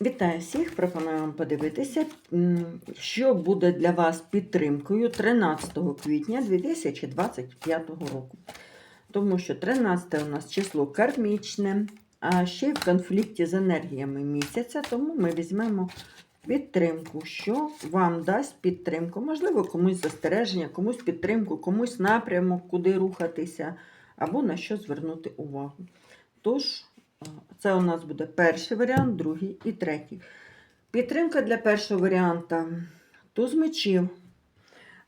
Вітаю всіх! Пропоную вам подивитися, що буде для вас підтримкою 13 квітня 2025 року. Тому що 13 у нас число кармічне, а ще в конфлікті з енергіями місяця, тому ми візьмемо підтримку, що вам дасть підтримку. Можливо, комусь застереження, комусь підтримку, комусь напрямок, куди рухатися, або на що звернути увагу. Тож, це у нас буде перший варіант, другий і третій. Підтримка для першого варіанта туз мечів.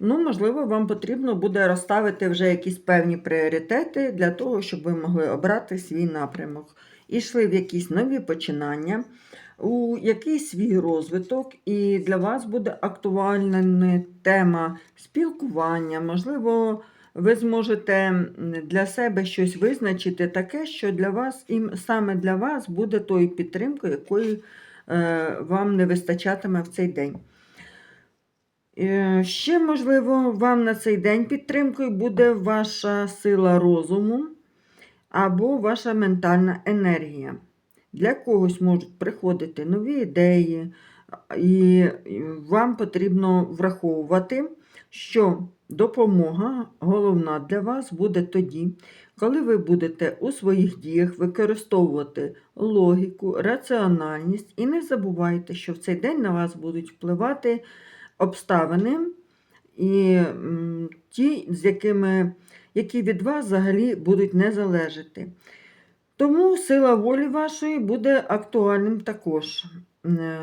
Ну, можливо, вам потрібно буде розставити вже якісь певні пріоритети для того, щоб ви могли обрати свій напрямок. І йшли в якісь нові починання, у якийсь свій розвиток, і для вас буде актуальна тема спілкування. Можливо, ви зможете для себе щось визначити таке, що для вас, і саме для вас буде тою підтримкою, якої е, вам не вистачатиме в цей день. Е, Ще, можливо, вам на цей день підтримкою буде ваша сила розуму або ваша ментальна енергія. Для когось можуть приходити нові ідеї, і вам потрібно враховувати, що допомога головна для вас буде тоді, коли ви будете у своїх діях використовувати логіку, раціональність і не забувайте, що в цей день на вас будуть впливати обставини і ті, з якими, які від вас взагалі будуть не залежати. Тому сила волі вашої буде актуальним також. Е,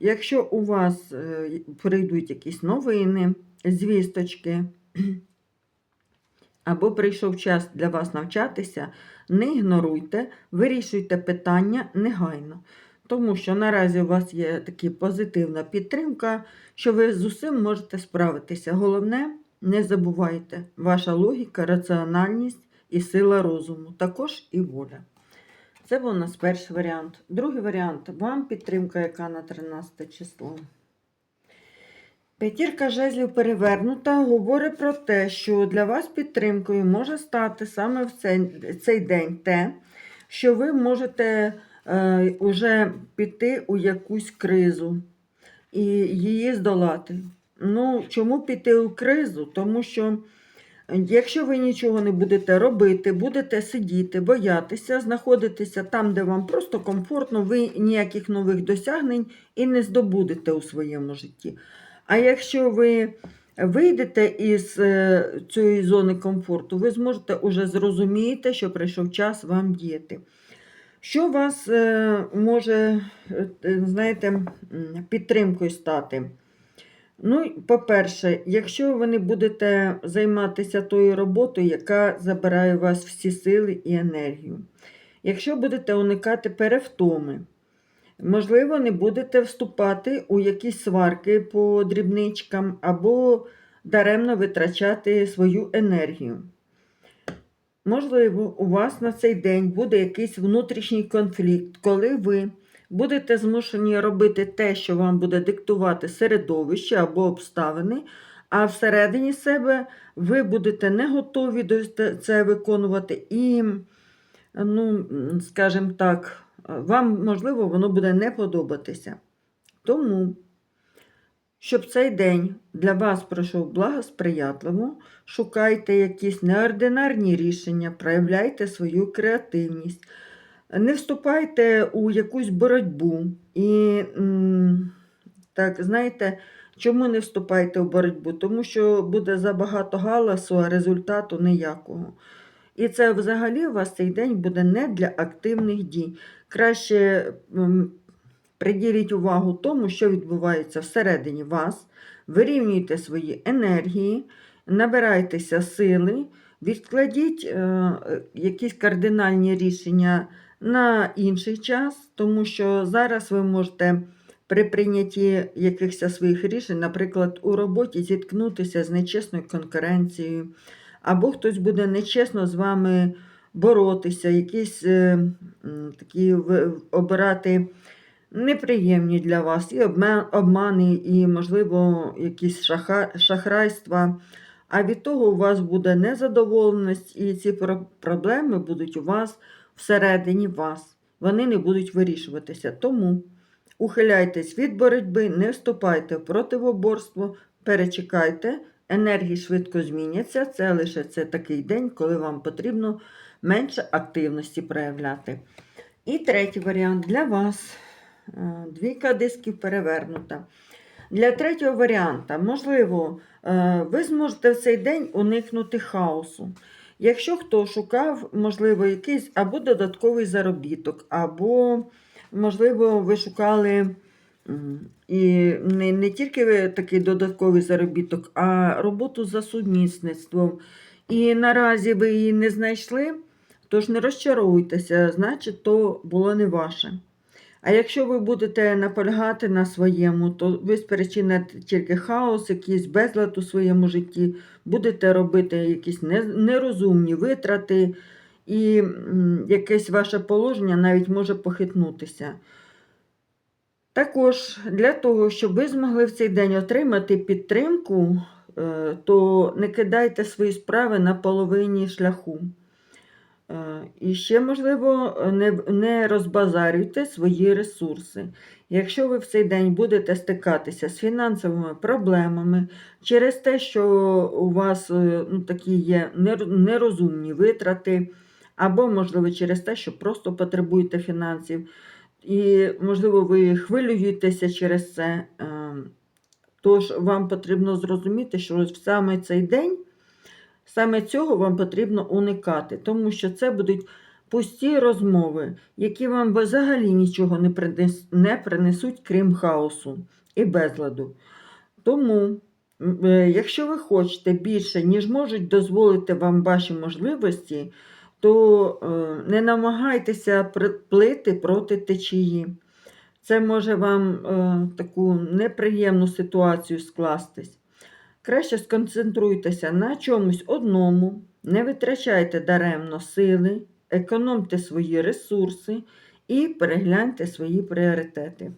Якщо у вас е, прийдуть якісь новини, звісточки, або прийшов час для вас навчатися, не ігноруйте, вирішуйте питання негайно. Тому що наразі у вас є така позитивна підтримка, що ви з усім можете справитися. Головне, не забувайте, ваша логіка, раціональність і сила розуму, також і воля. Це був у нас перший варіант. Другий варіант вам підтримка, яка на 13 число. П'ятірка жезлів перевернута говорить про те, що для вас підтримкою може стати саме в цей, цей день те, що ви можете е, уже піти у якусь кризу і її здолати. Ну, чому піти у кризу? Тому що якщо ви нічого не будете робити, будете сидіти, боятися, знаходитися там, де вам просто комфортно, ви ніяких нових досягнень і не здобудете у своєму житті. А якщо ви вийдете із е, цієї зони комфорту, ви зможете уже зрозуміти, що прийшов час вам діяти. Що вас е, може, е, знаєте, підтримкою стати? Ну, по-перше, якщо ви не будете займатися тою роботою, яка забирає у вас всі сили і енергію. Якщо будете уникати перевтоми, можливо, не будете вступати у якісь сварки по дрібничкам або даремно витрачати свою енергію. Можливо, у вас на цей день буде якийсь внутрішній конфлікт, коли ви будете змушені робити те, що вам буде диктувати середовище або обставини, а всередині себе ви будете не готові до це виконувати, і, ну, скажімо так, вам, можливо, воно буде не подобатися. Тому, щоб цей день для вас пройшов благосприятливо, шукайте якісь неординарні рішення, проявляйте свою креативність. Не вступайте у якусь боротьбу. І, так, знаєте, чому не вступайте у боротьбу? Тому що буде забагато галасу, а результату ніякого. І це взагалі у вас цей день буде не для активних дій. Краще приділіть увагу тому, що відбувається всередині вас, вирівнюйте свої енергії, набирайтеся сили, відкладіть е, якісь кардинальні рішення на інший час, тому що зараз ви можете при прийнятті якихось своїх рішень, наприклад, у роботі зіткнутися з нечесною конкуренцією, або хтось буде нечесно з вами боротися, якісь е, такі обирати неприємні для вас і обмани, і, можливо, якісь шаха, шахрайства. А від того у вас буде незадоволеність, і ці проблеми будуть у вас всередині вас. Вони не будуть вирішуватися. Тому ухиляйтесь від боротьби, не вступайте в противоборство, перечекайте, енергії швидко зміняться. Це лише це такий день, коли вам потрібно менше активності проявляти. І третій варіант для вас. Е, Двійка дисків перевернута. Для третього варіанта, можливо, е, ви зможете в цей день уникнути хаосу. Якщо хто шукав, можливо, якийсь або додатковий заробіток, або, можливо, ви шукали і не, не тільки такий додатковий заробіток, а роботу за сумісництвом. І наразі ви її не знайшли, тож не розчаруйтеся, значить, то було не ваше. А якщо ви будете наполягати на своєму, то ви спричините тільки хаос, якийсь безлад у своєму житті, будете робити якісь нерозумні витрати, і якесь ваше положення навіть може похитнутися. Також для того, щоб ви змогли в цей день отримати підтримку, е, то не кидайте свої справи на половині шляху. Е, І ще, можливо, не, розбазарюйте свої ресурси. Якщо ви в цей день будете стикатися з фінансовими проблемами через те, що у вас е, ну, такі є нерозумні витрати, або, можливо, через те, що просто потребуєте фінансів, і, можливо, ви хвилюєтеся через це, е, тож вам потрібно зрозуміти, що в саме цей день Саме цього вам потрібно уникати, тому що це будуть пусті розмови, які вам взагалі нічого не, принес, не принесуть, крім хаосу і безладу. Тому, е, якщо ви хочете більше, ніж можуть дозволити вам ваші можливості, то е, не намагайтеся плити проти течії. Це може вам е, таку неприємну ситуацію скластись. Краще сконцентруйтеся на чомусь одному, не витрачайте даремно сили, економте свої ресурси і перегляньте свої пріоритети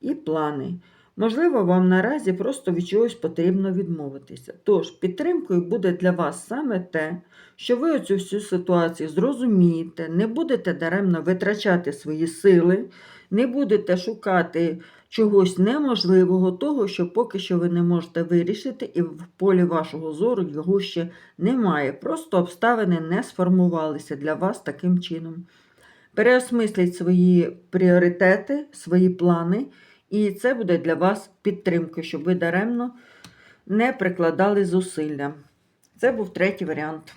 і плани. Можливо, вам наразі просто від чогось потрібно відмовитися. Тож, підтримкою буде для вас саме те, що ви оцю всю ситуацію зрозумієте, не будете даремно витрачати свої сили, не будете шукати чогось неможливого, того, що поки що ви не можете вирішити, і в полі вашого зору його ще немає. Просто обставини не сформувалися для вас таким чином. Переосмисліть свої пріоритети, свої плани, і це буде для вас підтримкою, щоб ви даремно не прикладали зусилля. Це був третій варіант.